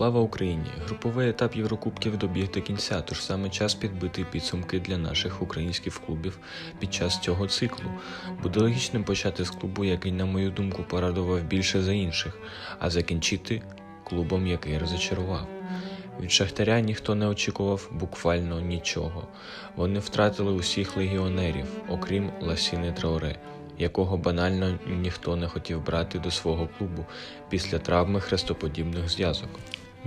Слава Україні! Груповий етап Єврокубків добіг до кінця, тож саме час підбити підсумки для наших українських клубів під час цього циклу. Буде логічним почати з клубу, який, на мою думку, порадував більше за інших, а закінчити клубом, який розочарував. Від Шахтаря ніхто не очікував буквально нічого. Вони втратили усіх легіонерів, окрім Ласіни Траоре, якого банально ніхто не хотів брати до свого клубу після травми хрестоподібних зв'язок.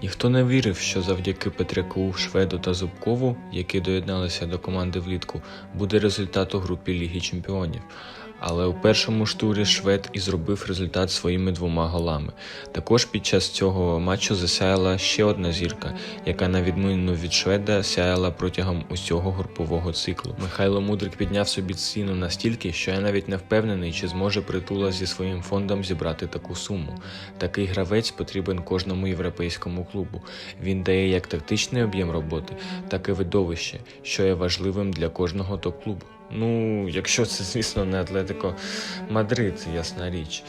Ніхто не вірив, що завдяки Петряку, Шведу та Зубкову, які доєдналися до команди влітку, буде результат у групі Ліги Чемпіонів. Але у першому ж турі Швед і зробив результат своїми двома голами. Також під час цього матчу засяяла ще одна зірка, яка на відміну від Шведа сяяла протягом усього групового циклу. Михайло Мудрик підняв собі ціну настільки, що я навіть не впевнений, чи зможе притула зі своїм фондом зібрати таку суму. Такий гравець потрібен кожному європейському клубу. Він дає як тактичний об'єм роботи, так і видовище, що є важливим для кожного топ-клубу. Ну, якщо це, звісно, не Атлетико Мадрид, ясна річ.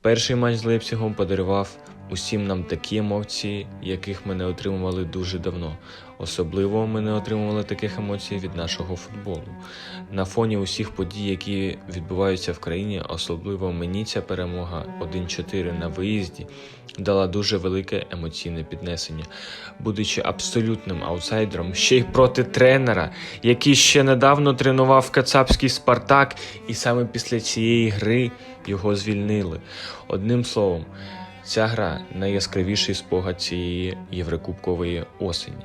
Перший матч з Лейпцигом подарував усім нам такі емоції, яких ми не отримували дуже давно. Особливо ми не отримували таких емоцій від нашого футболу. На фоні усіх подій, які відбуваються в країні, особливо мені ця перемога 1-4 на виїзді дала дуже велике емоційне піднесення, будучи абсолютним аутсайдером, ще й проти тренера, який ще недавно тренував кацапський Спартак, і саме після цієї гри його звільнили. Одним словом, ця гра найяскравіший спогад цієї єврокубкової осені.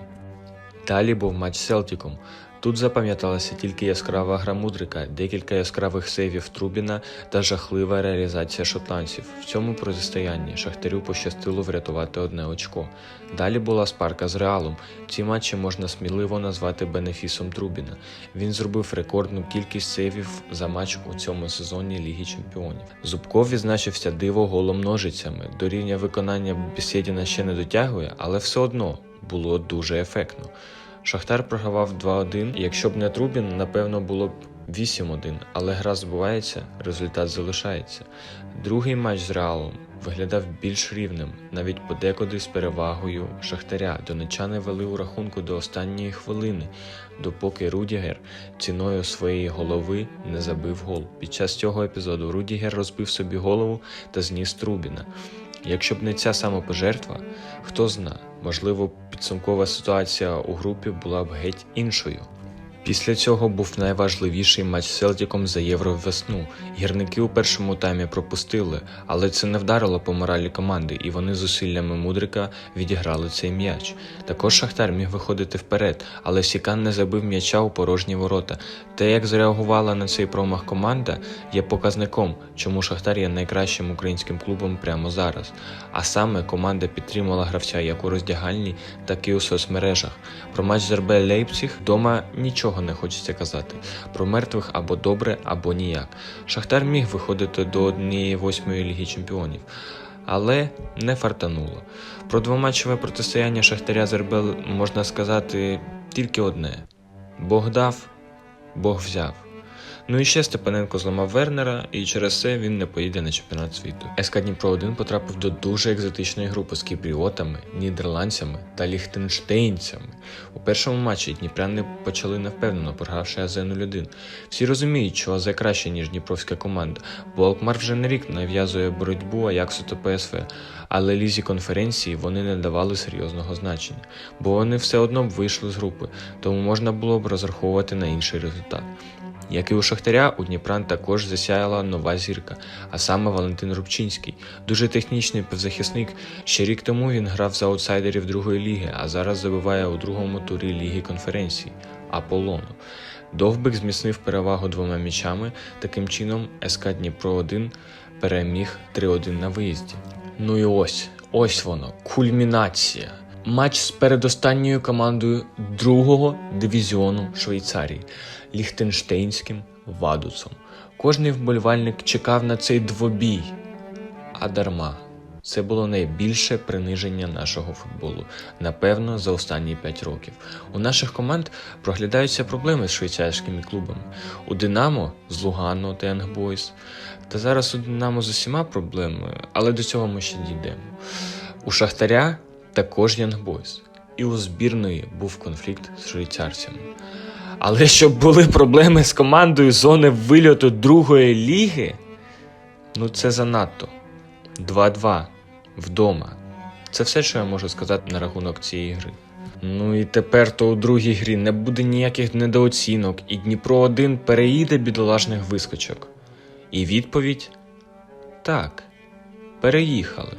Далі був матч з Селтіком. Тут запам'яталася тільки яскрава гра Мудрика, декілька яскравих сейвів Трубіна та жахлива реалізація шотландців. В цьому протистоянні Шахтарю пощастило врятувати одне очко. Далі була спарка з Реалом. Ці матчі можна сміливо назвати бенефісом Трубіна. Він зробив рекордну кількість сейвів за матч у цьому сезоні Ліги Чемпіонів. Зубков відзначився диво голом ножицями. До рівня виконання Бесєдіна ще не дотягує, але все одно було дуже ефектно. Шахтар програвав 2-1. Якщо б не Трубін, напевно, було б 8-1, але гра збувається, результат залишається. Другий матч з Реалом виглядав більш рівним, навіть подекуди з перевагою Шахтаря. Донечани вели у рахунку до останньої хвилини, допоки Рудігер ціною своєї голови не забив гол. Під час цього епізоду Рудігер розбив собі голову та зніс Трубіна. Якщо б не ця самопожертва, хто зна, можливо, підсумкова ситуація у групі була б геть іншою. Після цього був найважливіший матч з Селтіком за євро весну. Гірники у першому таймі пропустили, але це не вдарило по моралі команди, і вони зусиллями Мудрика відіграли цей м'яч. Також Шахтар міг виходити вперед, але Сікан не забив м'яча у порожні ворота. Те, як зреагувала на цей промах команда, є показником, чому Шахтар є найкращим українським клубом прямо зараз. А саме команда підтримала гравця як у роздягальні, так і у соцмережах. Про матч з РБ Лейпціг вдома нічого не хочеться казати. Про мертвих або добре, або ніяк. Шахтар міг виходити до однієї восьмої ліги чемпіонів. Але не фартануло. Про двоматчеве протистояння Шахтаря з можна сказати тільки одне: Бог дав, Бог взяв. Ну і ще Степаненко зламав Вернера, і через це він не поїде на чемпіонат світу. СК Дніпро 1 потрапив до дуже екзотичної групи з кіпріотами, нідерландцями та ліхтенштейнцями. У першому матчі дніпряни почали невпевнено, програвши АЗ 0-1. Всі розуміють, що АЗ краще, ніж дніпровська команда, бо Алкмар вже не рік нав'язує боротьбу Аяксу та ПСВ. Але лізі конференції вони не давали серйозного значення, бо вони все одно б вийшли з групи, тому можна було б розраховувати на інший результат. Як і у Шахтаря, у Дніпран також засяяла нова зірка, а саме Валентин Рубчинський. Дуже технічний півзахисник. Ще рік тому він грав за аутсайдерів другої ліги, а зараз забиває у другому турі Ліги конференції Аполлону. Довбик зміцнив перевагу двома м'ячами. Таким чином, СК Дніпро 1 переміг 3-1 на виїзді. Ну і ось, ось воно, кульмінація. Матч з передостанньою командою другого дивізіону Швейцарії Ліхтенштейнським Вадуцом. Кожний вболівальник чекав на цей двобій, а дарма. Це було найбільше приниження нашого футболу, напевно, за останні 5 років. У наших команд проглядаються проблеми з швейцарськими клубами. У Динамо з Лугано та Young Та зараз у Динамо з усіма проблемами, але до цього ми ще дійдемо. У Шахтаря також Boys. І у збірної був конфлікт з швейцарцями. Але щоб були проблеми з командою зони вильоту другої ліги, ну це занадто. 2-2 вдома. Це все, що я можу сказати на рахунок цієї гри. Ну і тепер то у другій грі не буде ніяких недооцінок, і Дніпро 1 переїде бідолашних вискочок. І відповідь так, переїхали.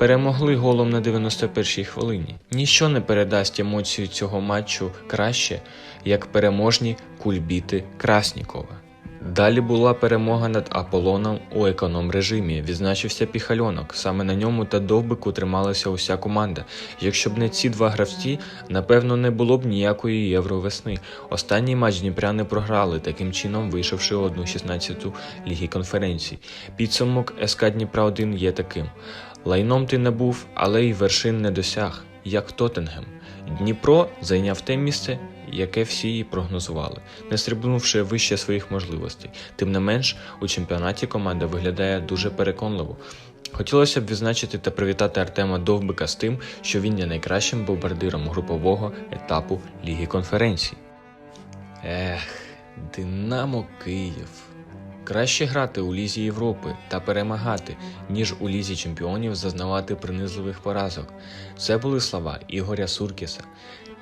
Перемогли голом на 91-й хвилині. Ніщо не передасть емоцію цього матчу краще, як переможні кульбіти Краснікова. Далі була перемога над Аполлоном у економ режимі. Відзначився піхальонок. Саме на ньому та довбику трималася уся команда. Якщо б не ці два гравці, напевно, не було б ніякої євровесни. Останній матч Дніпряни програли, таким чином вийшовши у 1-16 ліги конференцій. Підсумок СК Дніпра 1 є таким: лайном ти не був, але й вершин не досяг, як Тоттенгем. Дніпро зайняв те місце, яке всі її прогнозували, не стрибнувши вище своїх можливостей. Тим не менш, у чемпіонаті команда виглядає дуже переконливо. Хотілося б відзначити та привітати Артема Довбика з тим, що він є найкращим бомбардиром групового етапу Ліги конференцій. Ех, Динамо Київ. Краще грати у Лізі Європи та перемагати, ніж у Лізі Чемпіонів зазнавати принизливих поразок. Це були слова Ігоря Суркіса.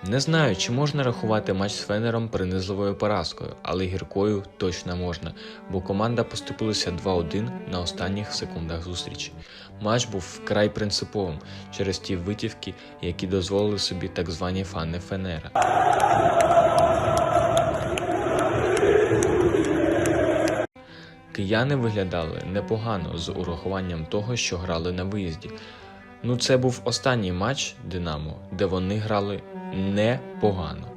Не знаю, чи можна рахувати матч з Фенером принизливою поразкою, але гіркою точно можна, бо команда поступилася 2-1 на останніх секундах зустрічі. Матч був вкрай принциповим через ті витівки, які дозволили собі так звані фани Фенера. Кияни виглядали непогано з урахуванням того, що грали на виїзді. Ну, це був останній матч Динамо, де вони грали непогано.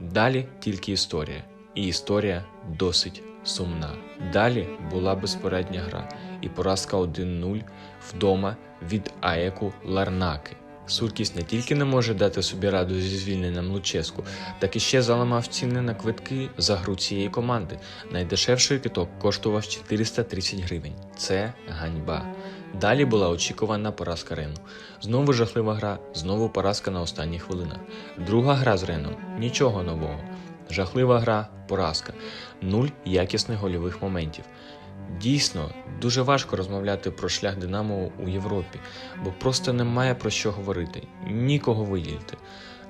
Далі тільки історія, і історія досить сумна. Далі була безпередня гра і поразка 1-0 вдома від АЕКу Ларнаки. Суркіс не тільки не може дати собі раду зі звільненням Луческу, так і ще заламав ціни на квитки за гру цієї команди. Найдешевший квиток коштував 430 гривень. Це ганьба. Далі була очікувана поразка Рену. Знову жахлива гра, знову поразка на останніх хвилинах. Друга гра з Реном нічого нового. Жахлива гра, поразка, нуль якісних гольових моментів. Дійсно, дуже важко розмовляти про шлях Динамо у Європі, бо просто немає про що говорити, нікого виділити.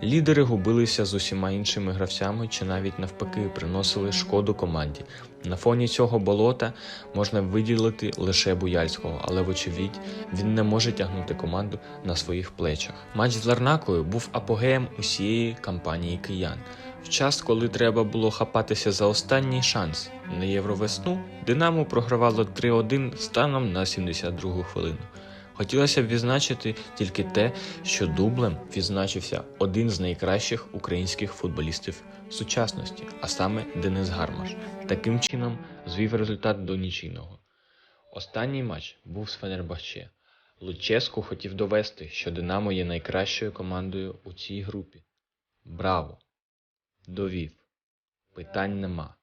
Лідери губилися з усіма іншими гравцями чи навіть навпаки приносили шкоду команді. На фоні цього болота можна виділити лише Буяльського, але вочевидь він не може тягнути команду на своїх плечах. Матч з Ларнакою був апогеєм усієї кампанії киян. В час, коли треба було хапатися за останній шанс на Євровесну, Динамо програвало 3-1 станом на 72-гу хвилину. Хотілося б відзначити тільки те, що дублем відзначився один з найкращих українських футболістів сучасності, а саме Денис Гармаш. Таким чином звів результат до нічийного. Останній матч був з Фенербахче. Луческу хотів довести, що Динамо є найкращою командою у цій групі. Браво! Довів. Питань нема.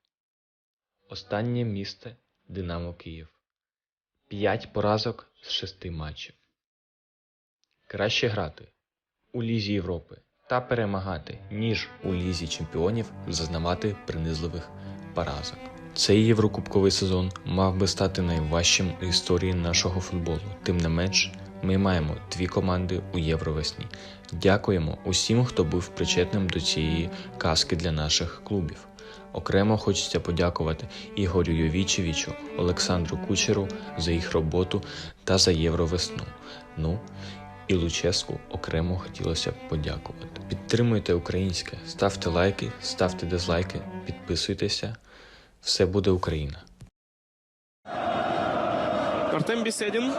Останнє місце Динамо Київ. П'ять поразок з шести матчів. Краще грати у Лізі Європи та перемагати, ніж у Лізі Чемпіонів зазнавати принизливих поразок. Цей єврокубковий сезон мав би стати найважчим у історії нашого футболу. Тим не менш, ми маємо дві команди у Євровесні. Дякуємо усім, хто був причетним до цієї казки для наших клубів. Окремо хочеться подякувати Ігорю Йовічевичу, Олександру Кучеру за їх роботу та за Євровесну. Ну і Луческу окремо хотілося б подякувати. Підтримуйте українське, ставте лайки, ставте дизлайки, підписуйтеся. Все буде Україна! Артем Беседин.